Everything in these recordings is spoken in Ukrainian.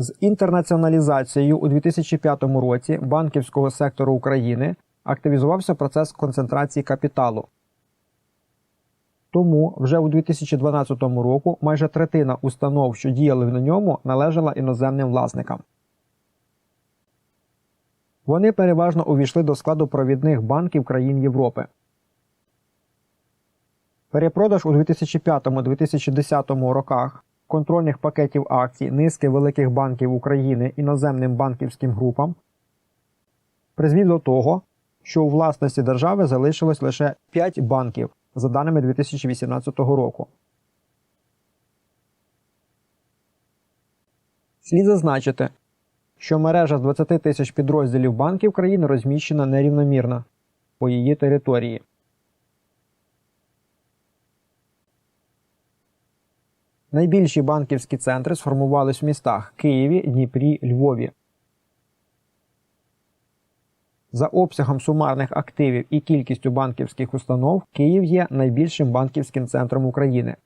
З інтернаціоналізацією у 2005 році банківського сектору України активізувався процес концентрації капіталу. Тому вже у 2012 року майже третина установ, що діяли на ньому, належала іноземним власникам. Вони переважно увійшли до складу провідних банків країн Європи. Перепродаж у 2005-2010 роках контрольних пакетів акцій низки великих банків України іноземним банківським групам призвів до того, що у власності держави залишилось лише 5 банків за даними 2018 року. Слід зазначити, що мережа з 20 тисяч підрозділів банків країни розміщена нерівномірно по її території. Найбільші банківські центри сформувались в містах Києві, Дніпрі, Львові. За обсягом сумарних активів і кількістю банківських установ Київ є найбільшим банківським центром України.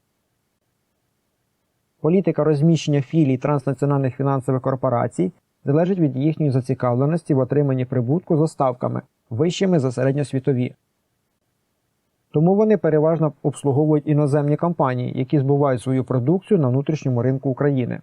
Політика розміщення філій транснаціональних фінансових корпорацій залежить від їхньої зацікавленості в отриманні прибутку за ставками вищими за середньосвітові. Тому вони переважно обслуговують іноземні компанії, які збувають свою продукцію на внутрішньому ринку України.